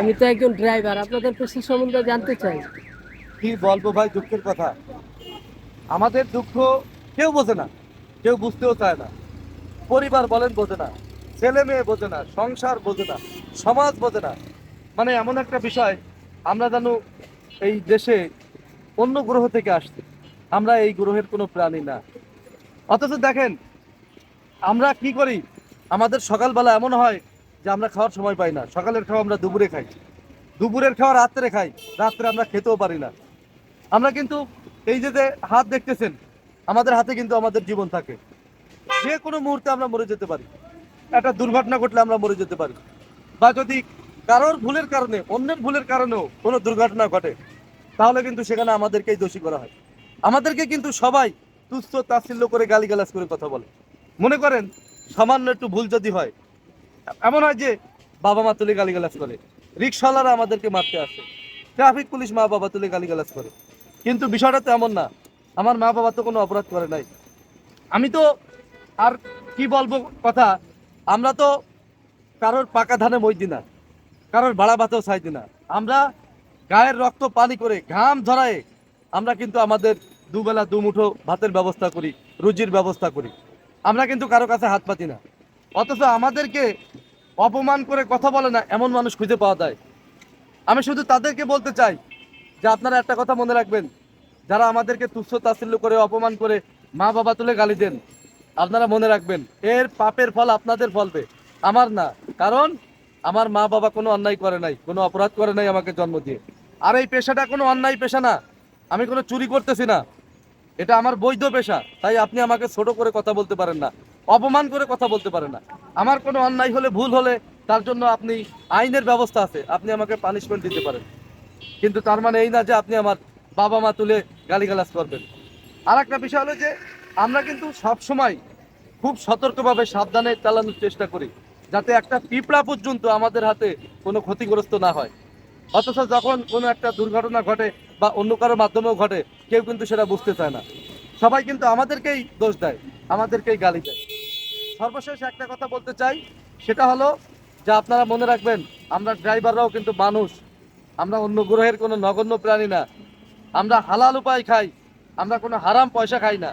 আমি তো একজন ড্রাইভার, আপনাদের পেশা সম্বন্ধে জানতে চাই। কি বলব ভাই, দুঃখের কথা। আমাদের দুঃখ কেউ বোঝে না, কেউ বুঝতেও চায় না। পরিবার বলেন বোঝে না, ছেলে মেয়ে বোঝে না, সংসার বোঝে না, সমাজ বোঝে না। মানে এমন একটা বিষয়, আমরা জানো এই দেশে অন্য গ্রহ থেকে আসছি। আমরা এই গ্রহের কোনো প্রাণী না। অথচ দেখেন, আমরা কি করি? আমাদের সকালবেলা এমন হয় যে আমরা খাওয়ার সময় পাই না। সকালের খাওয়া আমরা দুপুরে খাই। দুপুরের খাওয়া রাত্রে খাই। রাত্রে আমরা খেতেও পারি না। আমরা কিন্তু এই যে যে হাত দেখতেছেন, আমাদের হাতে কিন্তু আমাদের জীবন থাকে। যে কোনো মুহূর্তে আমরা মরে যেতে পারি। একটা দুর্ঘটনা ঘটলে আমরা মরে যেতে পারি। বা যদি কারোর ভুলের কারণে, অন্যের ভুলের কারণেও কোনো দুর্ঘটনা ঘটে, তাহলে কিন্তু সেখানে আমাদেরকেই দোষী করা হয়। আমাদেরকে কিন্তু সবাই তুচ্ছ তাচ্ছিল্য করে গালিগালাজ করে কথা বলে। মনে করেন, সামান্য একটু ভুল যদি হয় এমন হয় যে বাবা মা তুলে গালিগালাজ করে। রিক্সাওয়ালারা আমাদেরকে মারতে আসে। ট্রাফিক পুলিশ মা বাবা তুলে গালিগালাজ করে। কিন্তু বিষয়টা তো এমন না। আমার মা বাবা তো কোনো অপরাধ করে নাই। আমি তো আর কি বলব কথা? আমরা তো কারোর পাকা ধানে মই না কারোর ভাড়া ভাতেও চাই না আমরা গায়ের রক্ত পানি করে ঘাম ঝরায়ে আমরা কিন্তু আমাদের দুবেলা, দুমুঠো ভাতের ব্যবস্থা করি, রুজির ব্যবস্থা করি। আমরা কিন্তু কারও কাছে হাত পাতি না। অথচ আমাদেরকে অপমান করে কথা বলে না, এমন মানুষ খুঁজে পাওয়া যায়। আমি শুধু তাদেরকে বলতে চাই যে আপনারা একটা কথা মনে রাখবেন, যারা আমাদেরকে তুচ্ছ তাচ্ছিল্য করে, অপমান করে মা বাবা তুলে গালি দেন, আপনারা মনে রাখবেন, এর পাপের ফল আপনাদের ফলবে আমার না, কারণ আমার মা বাবা কোনো অন্যায় করে নাই, কোনো অপরাধ করে নাই আমাকে জন্ম দিয়ে। আর এই পেশাটা কোনো অন্যায় পেশা না, আমি কোনো চুরি করতেছি না। এটা আমার বৈধ পেশা, তাই আপনি আমাকে ছোট করে কথা বলতে পারেন না। অপমান করে কথা বলতে পারে না। আমার কোনো অন্যায় হলে, ভুল হলে, তার জন্য আপনি আইনের ব্যবস্থা আছে। আপনি আমাকে পানিশমেন্ট দিতে পারেন। কিন্তু তার মানে এই না যে আপনি আমার বাবা মা তুলে গালিগালাজ করবেন। আর একটা বিষয় হলো যে, আমরা কিন্তু সব সময় খুব সতর্কভাবে সাবধানে চালানোর চেষ্টা করি, যাতে একটা পিঁপড়া পর্যন্ত আমাদের হাতে কোনো ক্ষতিগ্রস্ত না হয়। অথচ যখন কোনো একটা দুর্ঘটনা ঘটে বা অন্য কারোর মাধ্যমেও ঘটে, কেউ কিন্তু সেটা বুঝতে চায় না। সবাই কিন্তু আমাদেরকেই দোষ দেয়, আমাদেরকেই গালি দেয়। সর্বশেষ একটা কথা বলতে চাই, সেটা হলো যে আপনারা মনে রাখবেন, আমরা ড্রাইভাররাও কিন্তু মানুষ। আমরা অন্য গ্রহের কোনো নগণ্য প্রাণী না। আমরা হালাল উপায় খাই, আমরা কোনো হারাম পয়সা খাই না।